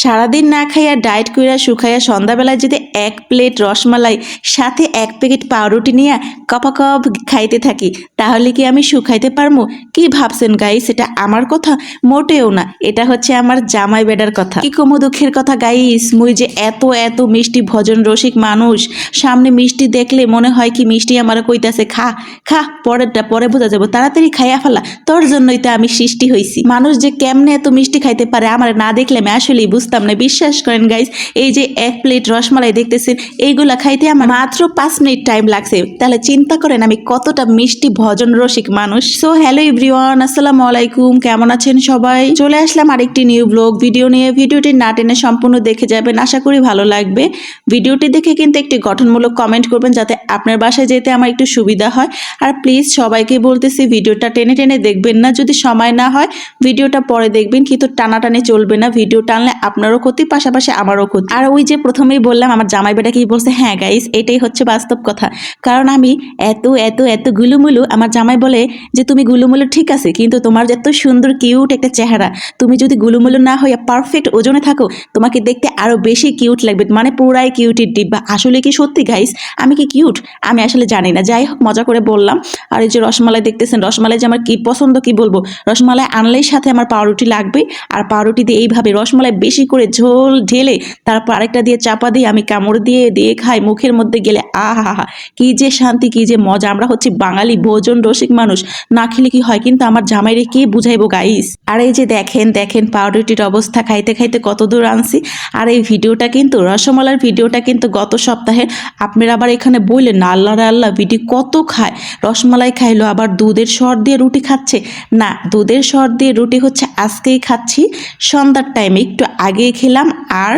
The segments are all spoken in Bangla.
সারাদিন না খাইয়া ডায়েট কইরা শুকাইয়া সন্ধ্যাবেলায় যদি এক প্লেট রসমালাই, সাথে এক প্যাকেট পাউরুটি নিয়ে কপা কপ খাইতে থাকি, তাহলে কি আমি শুকাইতে পারব কি ভাবছেন গাইস? এটা আমার কথা? মোটেও না। এটা হচ্ছে আমার জামাই বেডার কথা। কি কমু দুঃখের কথা গাইস? মুই যে এত এত মিষ্টি ভজন রসিক মানুষ। সামনে মিষ্টি দেখলে মনে হয় কি মিষ্টি আমার কইতাছে, খা খা, পরেরটা, পরে বোঝা যাব। তাড়াতাড়ি খাইয়া ফেলা। তোর জন্যই তো আমি সৃষ্টি হইছি। মানুষ যে কেমনে এত মিষ্টি খাইতে পারে আমার না দেখলে আমি আসলেই বুঝতাম না বিশ্বাস করেন গাইস এই যে এক প্লেট রসমালাই দেখতেছেন, এইগুলা খাইতে আমার মাত্র পাঁচ মিনিট টাইম লাগছে। তাহলে চিন্তা করেন আমি কতটা মিষ্টি ভজন রসিক মানুষ। সো হ্যালো এভরিওয়ান আসসালামু আলাইকুম, কেমন আছেন সবাই? চলে আসলাম আরেকটি নিউ ব্লগ ভিডিও নিয়ে। ভিডিওটি না টেনে সম্পূর্ণ দেখে যাবেন, আশা করি ভালো লাগবে। ভিডিওটি দেখে কিন্তু একটি গঠনমূলক কমেন্ট করবেন, যাতে আপনার বাসায় যেতে আমার একটু সুবিধা হয়। আর প্লিজ সবাইকে বলতেছি, ভিডিওটা টেনে টেনে দেখবেন না। যদি সময় না হয়, ভিডিওটা পরে দেখবেন, কিন্তু টানাটানি চলবে না। ভিডিও টানলে আপনারও ক্ষতি, পাশাপাশি আমারও ক্ষতি। আর ওই যে প্রথমেই বললাম, আমার জামাই বেটা কি বলছে হ্যাঁ গাইস এটাই হচ্ছে বাস্তব কথা। কারণ আমি এত এত এত গুলুমুলু, আমার জামাই বলে যে, তুমি গুলুমুলু ঠিক আছে, কিন্তু তোমার এত সুন্দর কিউট একটা চেহারা, তুমি যদি গুলুমুলু না হয়ে পারফেক্ট ওজনে থাকো, তোমাকে দেখতে আরও বেশি কিউট লাগবে মানে পুরাই কিউটির ডিব্বা আসলে কি সত্যি গাইস আমি কি কিউট আমি আসলে জানি না। যাই হোক, মজা করে বললাম। আর এই যে রসমালাই দেখতেছেন, রসমালাই যে আমার কি পছন্দ কি বলব? রসমালাই আনলেই সাথে আমার পাউরুটি লাগবে। আর পাউরুটি দিয়ে এইভাবে রসমালাই বেশি করে ঝোল ঢেলে তারপর আরেকটা দিয়ে চাপা দিয়ে আমি কামড় দিয়ে দিয়ে খাই। মুখের মধ্যে গেলে আহা হা কি যে শান্তি, কি যে মজা। আমরা হচ্ছি বাঙালি ভোজন রসিক মানুষ। না খেলে কি হয়? কিন্তু আমার জামাইরে কে বুঝাইবো গাইস আর এই যে দেখেন দেখেন পাউরুটির অবস্থা। খাইতে খাইতে কত দূর আনছি। আর এই ভিডিওটা কিন্তু রসমালার ভিডিওটা কিন্তু গত সপ্তাহে আপনারা আবার এখানে বললেন না আল্লাহ আল্লাহ ভিডিও কত খায়? রসমালাই খাইলো, আবার দুধের সর দিয়ে রুটি খাচ্ছে। না, দুধের সর দিয়ে রুটি হচ্ছে আজকেই খাচ্ছি। সন্ধ্যার টাইমে একটু আগে খেলাম। আর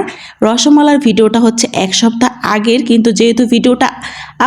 রসমালার ভিডিওটা হচ্ছে এক সপ্তাহ আগের, কিন্তু যেহেতু ভিডিওটা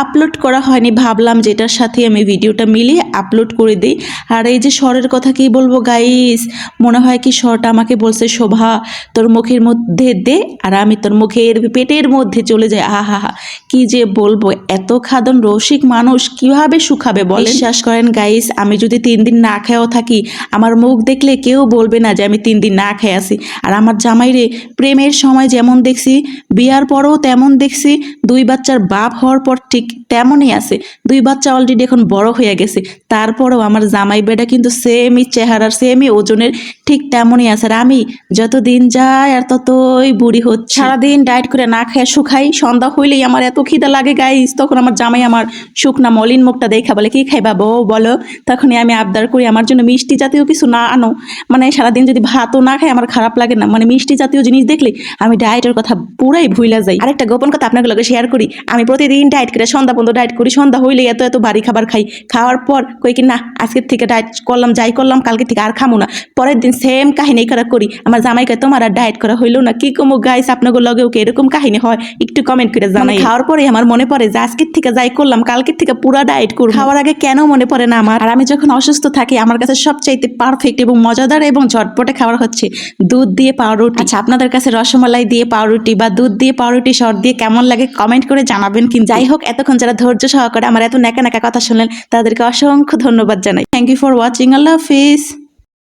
আপলোড করা হয়নি, ভাবলাম যেটার সাথে আমি ভিডিওটা মিলিয়ে আপলোড করে দিই। আর এই যে স্বরের কথা কি বলব গাইস মনে হয় কি স্বরটা আমাকে বলছে, শোভা, তোর মুখের মধ্যে দে। আর আমি তোর মুখের পেটের মধ্যে চলে যাই। আহা, হা কি যে বলব, এত খাদন রসিক মানুষ কীভাবে শুকাবে বলে বিশ্বাস করেন গাইস আমি যদি তিন দিন না খেয়েও থাকি, আমার মুখ দেখলে কেউ বলবে না যে আমি তিন দিন না খেয়ে আসি। আর আমার জামাইরে প্রেমের সময় যেমন দেখছি, বিয়ার পরেও তেমন দেখছি, দুই বাচ্চার বাপ হওয়ার পর ঠিক তেমনই আছে। দুই বাচ্চা অলরেডি এখন বড় হয়ে গেছে। তারপরেও আমার জামাই বেটা কিন্তু সেমই চেহারার সেমই ওজনের, ঠিক তেমনই আছে। আর আমি যত দিন যায় আর ততই বুড়ি হচ্ছে। সারাদিন ডায়েট করে না খেয়ে শুকাই, সন্ধ্যা হইলেই আমার এত খিদা লাগে গাইস তখন আমার জামাই আমার শুকনা মলিন মুখটা দেখা বলে, কি খাইবা বউ বলো? তখনই আমি আবদার করি, আমার জন্য মিষ্টি জাতীয় কিছু না আনো। মানে সারাদিন যদি ভাতও না খাই আমার খারাপ লাগে না। মানে মিষ্টি জাতীয় জিনিস দেখলে আমি ডায়েটের কথা পুরাই ভুইলা যাই। আরেকটা গোপন কথা আপনাকে লগে শেয়ার করি। আমি প্রতিদিন ডায়েট করে সন্ধ্যা পর্যন্ত ডায়েট করি। সন্ধ্যা হইলে এত এত ভারী খাবার খাই। খাওয়ার পর কই কি না আজকের থেকে ডায়েট করলাম যাই করলাম কালকে থেকে আর খামো না। পরের দিন সেম কাহিনী করা করি। আমার জামাইকে তোমার আর ডায়েট করা হইল না কি কমো গাইস আপনাকে লগেও কি এরকম কাহিনী হয়? একটু কমেন্ট করে জানাই। খাওয়ার পরে আমার মনে পড়ে যে আজকের থেকে যাই করলাম কালকের থেকে পুরা ডায়েট করব। খাওয়ার আগে কেন মনে পড়ে না আমার? আর আমি যখন অসুস্থ থাকি আমার কাছে সবচাইতে পারফেক্ট এবং মজাদার এবং ঝটপটে খাবার হচ্ছে দুধ দিয়ে পাউরুটি। আচ্ছা আপনাদের কাছে রসমালাই দিয়ে পাউরুটি বা দুধ দিয়ে পাউরুটি শর্ট দিয়ে কেমন লাগে কমেন্ট করে জানাবেন কিন্তু। যাই হোক এতক্ষণ যারা ধৈর্য সহকারে আমার এত নেকা নেকা কথা শুনলেন তাদেরকে অসংখ্য ধন্যবাদ জানাই। থ্যাংক ইউ ফর ওয়াচিং আল্লাহ হাফিজ।